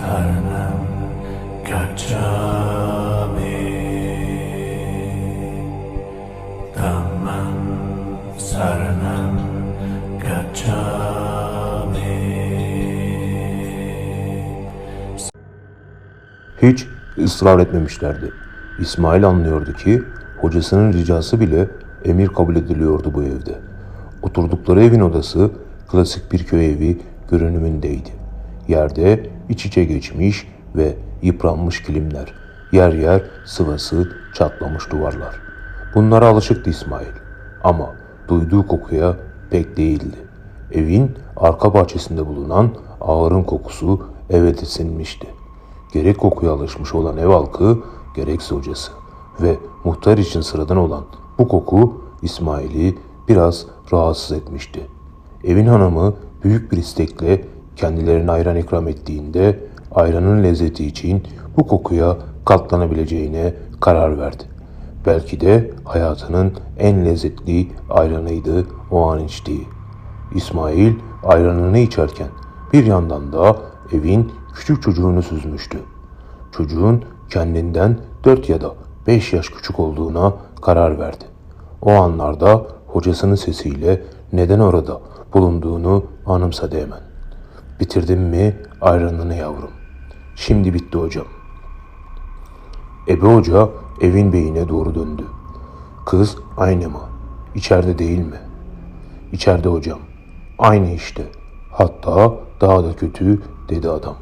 Saranam gacchami Dhammam saranam gacchami Hiç ısrar etmemişlerdi. İsmail anlıyordu ki hocasının ricası bile emir kabul ediliyordu bu evde. Oturdukları evin odası klasik bir köy evi görünümündeydi. Yerde iç içe geçmiş ve yıpranmış kilimler, yer yer sıvası çatlamış duvarlar. Bunlara alışıktı İsmail ama duyduğu kokuya pek değildi. Evin arka bahçesinde bulunan ağırın kokusu eve de sinmişti. Gerek kokuya alışmış olan ev halkı, gerekse hocası ve muhtar için sıradan olan bu koku İsmail'i biraz rahatsız etmişti. Evin hanımı büyük bir istekle kendilerine ayran ikram ettiğinde ayranın lezzeti için bu kokuya katlanabileceğine karar verdi. Belki de hayatının en lezzetli ayranıydı o an içtiği. İsmail ayranını içerken bir yandan da evin küçük çocuğunu süzmüştü. Çocuğun kendinden 4 ya da 5 yaş küçük olduğuna karar verdi. O anlarda hocasının sesiyle neden orada bulunduğunu anımsadı hemen. Bitirdin mi ayranını yavrum? Şimdi bitti hocam. Ebe Hoca evin beyine doğru döndü. Kız aynı mı? İçeride değil mi? İçeride hocam. Aynı işte. Hatta daha da kötü dedi adam.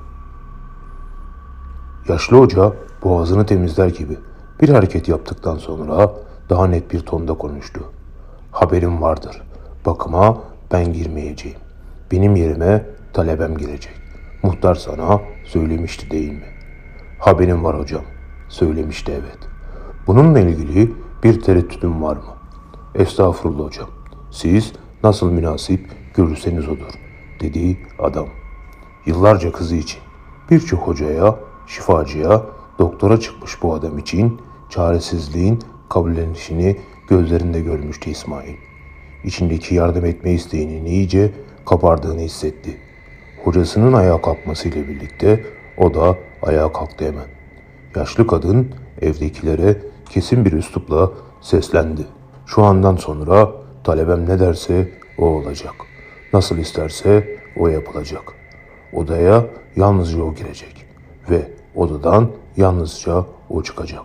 Yaşlı hoca boğazını temizler gibi bir hareket yaptıktan sonra daha net bir tonda konuştu. Haberim vardır. Bakıma ben girmeyeceğim. Benim yerime talebem gelecek. Muhtar sana söylemişti değil mi? Haberim var hocam. Söylemişti evet. Bununla ilgili bir tereddütüm var mı? Estağfurullah hocam. Siz nasıl münasip görürseniz odur, dedi adam. Yıllarca kızı için birçok hocaya, şifacıya, doktora çıkmış bu adam için çaresizliğin kabullenişini gözlerinde görmüştü İsmail. İçindeki yardım etme isteğinin iyice kapardığını hissetti. Hocasının ayağa kalkmasıyla birlikte o da ayağa kalktı hemen. Yaşlı kadın evdekilere kesin bir üslupla seslendi. Şu andan sonra talebem ne derse o olacak. Nasıl isterse o yapılacak. Odaya yalnızca o girecek ve odadan yalnızca o çıkacak.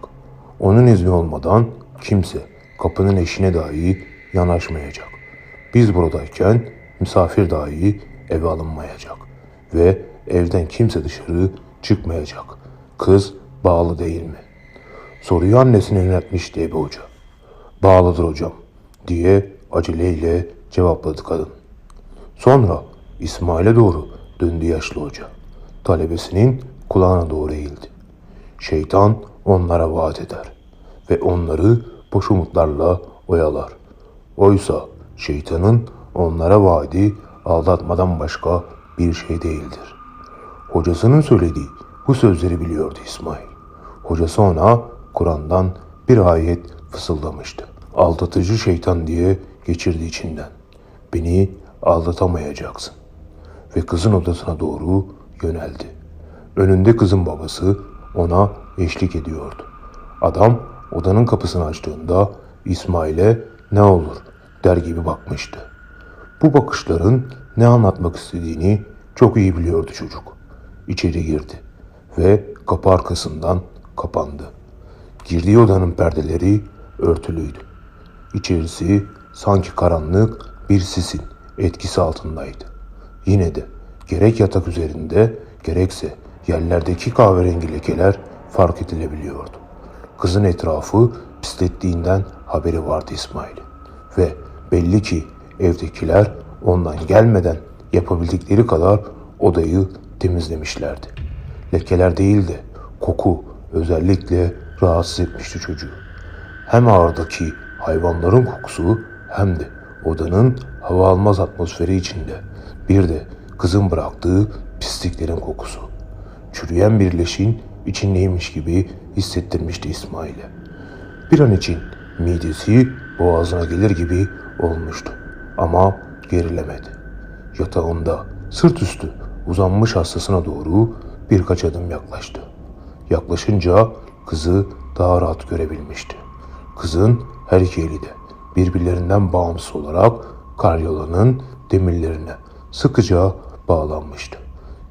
Onun izni olmadan kimse kapının eşine dahi yanaşmayacak. Biz buradayken misafir dahi eve alınmayacak ve evden kimse dışarı çıkmayacak. Kız bağlı değil mi? Soruyu annesine yöneltmişti Ebe Hoca. Bağlıdır hocam diye aceleyle cevapladı kadın. Sonra İsmail'e doğru döndü yaşlı hoca. Talebesinin kulağına doğru eğildi. Şeytan onlara vaat eder ve onları boş umutlarla oyalar. Oysa şeytanın onlara vaadi aldatmadan başka bir şey değildir. Hocasının söylediği bu sözleri biliyordu İsmail. Hocası ona Kur'an'dan bir ayet fısıldamıştı. Aldatıcı şeytan diye geçirdi içinden. Beni aldatamayacaksın. Ve kızın odasına doğru yöneldi. Önünde kızın babası ona eşlik ediyordu. Adam odanın kapısını açtığında İsmail'e ne olur der gibi bakmıştı. Bu bakışların ne anlatmak istediğini çok iyi biliyordu çocuk. İçeri girdi ve kapı arkasından kapandı. Girdiği odanın perdeleri örtülüydü. İçerisi sanki karanlık bir sisin etkisi altındaydı. Yine de gerek yatak üzerinde gerekse yerlerdeki kahverengi lekeler fark edilebiliyordu. Kızın etrafı pislettiğinden haberi vardı İsmail'in. Ve belli ki evdekiler ondan gelmeden yapabildikleri kadar odayı temizlemişlerdi. Lekeler değil de koku özellikle rahatsız etmişti çocuğu. Hem ağırdaki hayvanların kokusu hem de odanın hava almaz atmosferi içinde bir de kızın bıraktığı pisliklerin kokusu. Çürüyen bir leşin içindeymiş gibi hissettirmişti İsmail'e. Bir an için midesi boğazına gelir gibi olmuştu. Ama gerilemedi. Yatağında sırt üstü uzanmış hastasına doğru birkaç adım yaklaştı. Yaklaşınca kızı daha rahat görebilmişti. Kızın her iki eli de birbirlerinden bağımsız olarak karyolanın demirlerine sıkıca bağlanmıştı.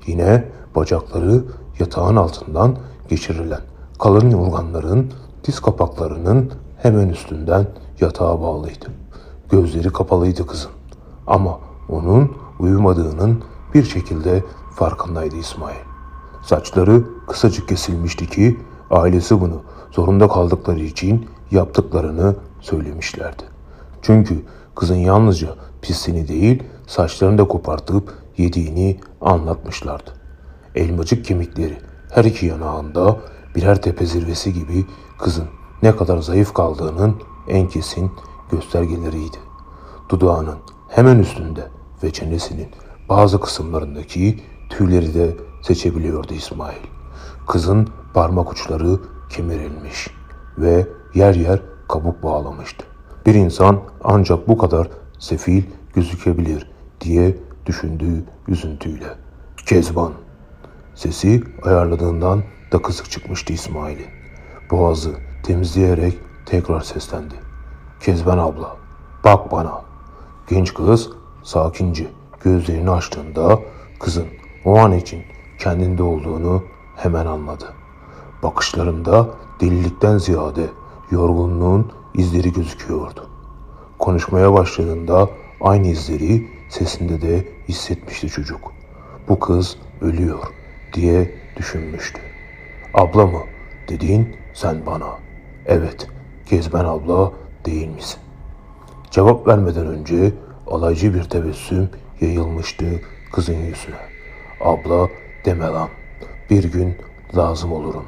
Yine bacakları yatağın altından geçirilen kalın yorganların diz kapaklarının hemen üstünden yatağa bağlıydı. Gözleri kapalıydı kızın. Ama onun uyumadığının bir şekilde farkındaydı İsmail. Saçları kısacık kesilmişti ki ailesi bunu zorunda kaldıkları için yaptıklarını söylemişlerdi. Çünkü kızın yalnızca pisliğini değil saçlarını da kopartıp yediğini anlatmışlardı. Elmacık kemikleri her iki yanağında birer tepe zirvesi gibi kızın ne kadar zayıf kaldığının en kesin göstergeleriydi. Dudağının hemen üstünde ve çenesinin bazı kısımlarındaki tüyleri de seçebiliyordu İsmail. Kızın parmak uçları kemirilmiş ve yer yer kabuk bağlamıştı. Bir insan ancak bu kadar sefil gözükebilir diye düşündüğü üzüntüyle. Kezban. Sesi ayarladığından da kısık çıkmıştı İsmail'in. Boğazı temizleyerek tekrar seslendi. Kezban abla, bak bana. Genç kız sakince gözlerini açtığında kızın o an için kendinde olduğunu hemen anladı. Bakışlarında delilikten ziyade yorgunluğun izleri gözüküyordu. Konuşmaya başladığında aynı izleri sesinde de hissetmişti çocuk. Bu kız ölüyor diye düşünmüştü. Abla mı dediğin sen bana. Evet, Kezben abla değil misin? Cevap vermeden önce alaycı bir tebessüm yayılmıştı kızın yüzüne. Abla deme lan. Bir gün lazım olurum.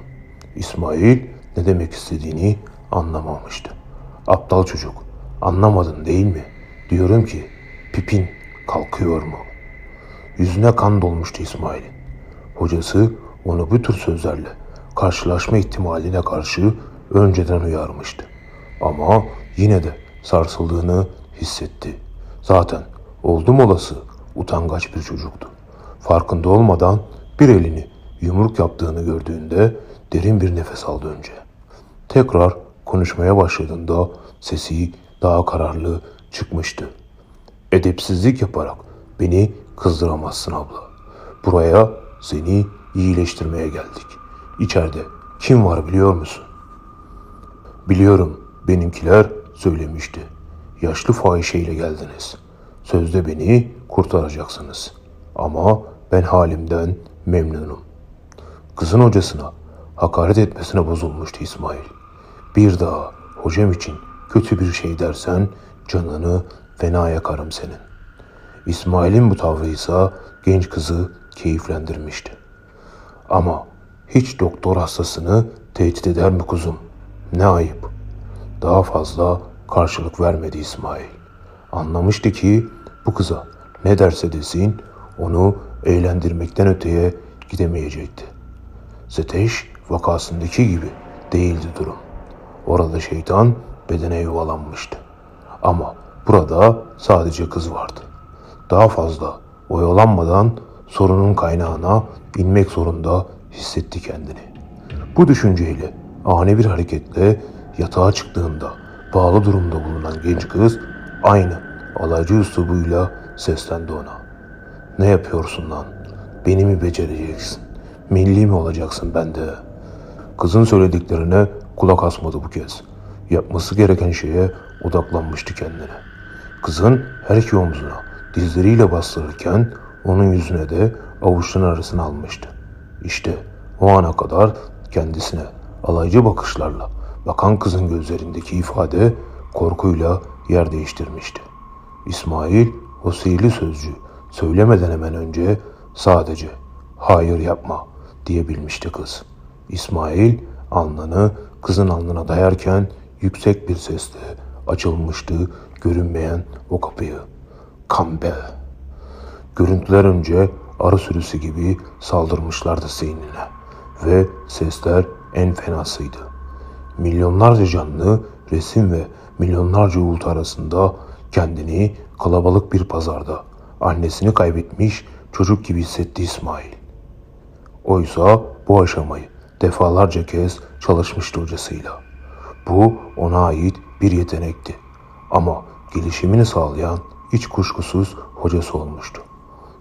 İsmail ne demek istediğini anlamamıştı. Aptal çocuk, anlamadın değil mi? Diyorum ki pipin kalkıyor mu? Yüzüne kan dolmuştu İsmail'in. Hocası onu bu tür sözlerle karşılaşma ihtimaline karşı önceden uyarmıştı. Ama yine de sarsıldığını hissetti. Zaten oldum olası utangaç bir çocuktu. Farkında olmadan bir elini yumruk yaptığını gördüğünde derin bir nefes aldı önce. Tekrar konuşmaya başladığında sesi daha kararlı çıkmıştı. Edepsizlik yaparak beni kızdıramazsın abla. Buraya seni iyileştirmeye geldik. İçeride kim var biliyor musun? Biliyorum benimkiler söylemişti. Yaşlı fahişeyle geldiniz. Sözde beni kurtaracaksınız. Ama ben halimden memnunum. Kızın hocasına hakaret etmesine bozulmuştu İsmail. Bir daha hocam için kötü bir şey dersen canını fena yakarım senin. İsmail'in bu tavrı ise genç kızı keyiflendirmişti. Ama hiç doktor hastasını tehdit eder mi kuzum? Ne ayıp. Daha fazla karşılık vermedi İsmail. Anlamıştı ki bu kıza ne derse desin onu eğlendirmekten öteye gidemeyecekti. Zeteş vakasındaki gibi değildi durum. Orada şeytan bedene yuvalanmıştı. Ama burada sadece kız vardı. Daha fazla oyalanmadan sorunun kaynağına inmek zorunda hissetti kendini. Bu düşünceyle ani bir hareketle yatağa çıktığında bağlı durumda bulunan genç kız aynı alaycı üslubuyla seslendi ona. Ne yapıyorsun lan? Beni mi becereceksin? Milli mi olacaksın bende? Kızın söylediklerine kulak asmadı bu kez. Yapması gereken şeye odaklanmıştı kendine. Kızın her iki omzuna dizleriyle bastırırken onun yüzüne de avuçların arasına almıştı. İşte o ana kadar kendisine alaycı bakışlarla bakan kızın gözlerindeki ifade korkuyla yer değiştirmişti. İsmail o sihirli sözcüğü söylemeden hemen önce sadece hayır yapma diyebilmişti kız. İsmail alnını kızın alnına dayarken yüksek bir sesle açılmıştı görünmeyen o kapıyı. Kambe. Görüntüler önce arı sürüsü gibi saldırmışlardı zihnine ve sesler en fenasıydı. Milyonlarca canlı resim ve milyonlarca uğultu arasında kendini kalabalık bir pazarda annesini kaybetmiş çocuk gibi hissetti İsmail. Oysa bu aşamayı defalarca kez çalışmıştı hocasıyla. Bu ona ait bir yetenekti. Ama gelişimini sağlayan hiç kuşkusuz hocası olmuştu.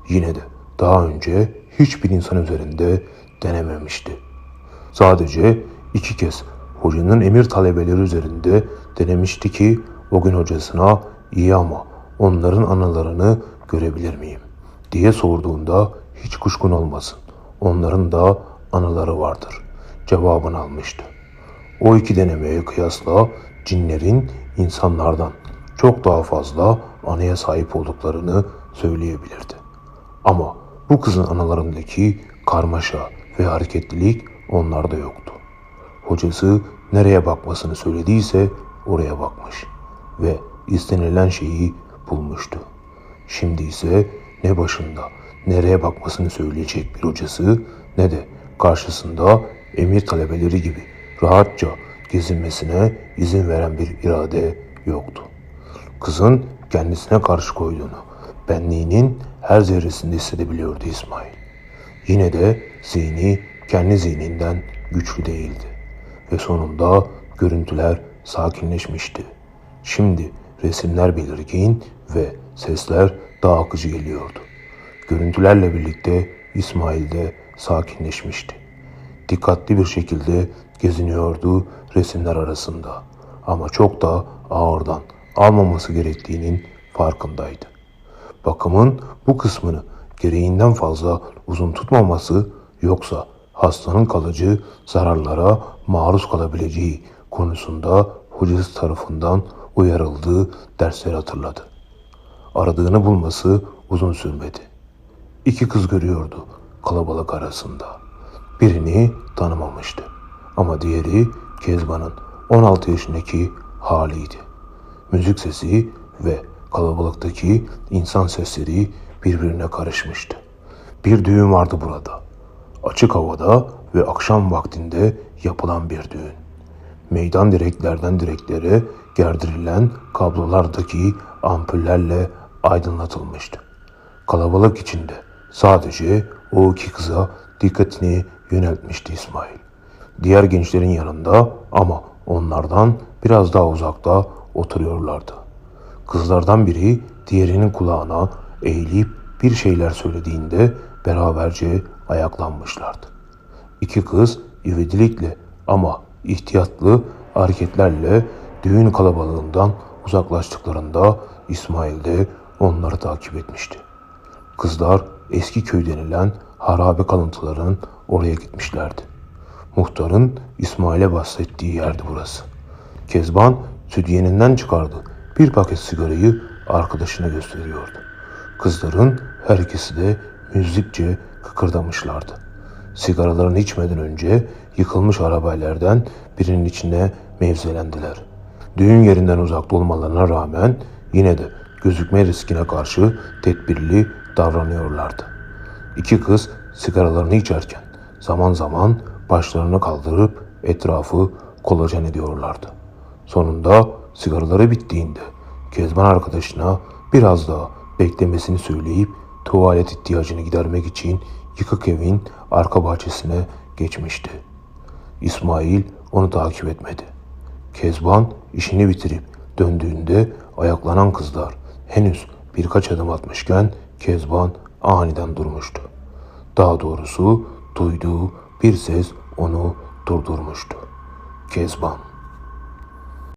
Yine de daha önce hiçbir insan üzerinde denememişti. Sadece iki kez hocanın emir talebeleri üzerinde denemişti ki o gün hocasına iyi ama onların analarını görebilir miyim diye sorduğunda hiç kuşkun olmasın. Onların da anaları vardır. Cevabını almıştı. O iki denemeye kıyasla cinlerin insanlardan çok daha fazla anaya sahip olduklarını söyleyebilirdi. Ama bu kızın analarındaki karmaşa ve hareketlilik onlarda yoktu. Hocası nereye bakmasını söylediyse oraya bakmış ve istenilen şeyi bulmuştu. Şimdi ise ne başında nereye bakmasını söyleyecek bir hocası ne de karşısında emir talebeleri gibi rahatça gezinmesine izin veren bir irade yoktu. Kızın kendisine karşı koyduğunu, benliğinin her zerresinde hissedebiliyordu İsmail. Yine de zihni kendi zihninden güçlü değildi. Ve sonunda görüntüler sakinleşmişti. Şimdi resimler belirgin ve sesler daha akıcı geliyordu. Görüntülerle birlikte İsmail de sakinleşmişti. Dikkatli bir şekilde geziniyordu resimler arasında. Ama çok da ağırdan almaması gerektiğinin farkındaydı. Bakımın bu kısmını gereğinden fazla uzun tutmaması yoksa hastanın kalıcı zararlara maruz kalabileceği konusunda hocası tarafından uyarıldığı dersleri hatırladı. Aradığını bulması uzun sürmedi. İki kız görüyordu kalabalık arasında. Birini tanımamıştı ama diğeri Kezban'ın 16 yaşındaki haliydi. Müzik sesi ve kalabalıktaki insan sesleri birbirine karışmıştı. Bir düğün vardı burada. Açık havada ve akşam vaktinde yapılan bir düğün. Meydan direklerden direklere gerdirilen kablolardaki ampullerle aydınlatılmıştı. Kalabalık içinde sadece o iki kıza dikkatini yöneltmişti İsmail. Diğer gençlerin yanında ama onlardan biraz daha uzakta oturuyorlardı. Kızlardan biri diğerinin kulağına eğilip bir şeyler söylediğinde beraberce ayaklanmışlardı. İki kız ivedilikle ama ihtiyatlı hareketlerle düğün kalabalığından uzaklaştıklarında İsmail de onları takip etmişti. Kızlar eski köy denilen harabe kalıntıların oraya gitmişlerdi. Muhtarın İsmail'e bahsettiği yerdi burası. Kezban sütyeninden çıkardı. Bir paket sigarayı arkadaşına gösteriyordu. Kızların her ikisi de müzikçe kıkırdamışlardı. Sigaralarını içmeden önce yıkılmış arabaylardan birinin içine mevzelendiler. Düğün yerinden uzakta olmalarına rağmen yine de gözükme riskine karşı tedbirli davranıyorlardı. İki kız sigaralarını içerken zaman zaman başlarını kaldırıp etrafı kolaçan ediyorlardı. Sonunda sigaraları bittiğinde Kezban arkadaşına biraz daha beklemesini söyleyip tuvalet ihtiyacını gidermek için yıkık evin arka bahçesine geçmişti. İsmail onu takip etmedi. Kezban işini bitirip döndüğünde ayaklanan kızlar henüz birkaç adım atmışken Kezban aniden durmuştu. Daha doğrusu duyduğu bir ses onu durdurmuştu. Kezban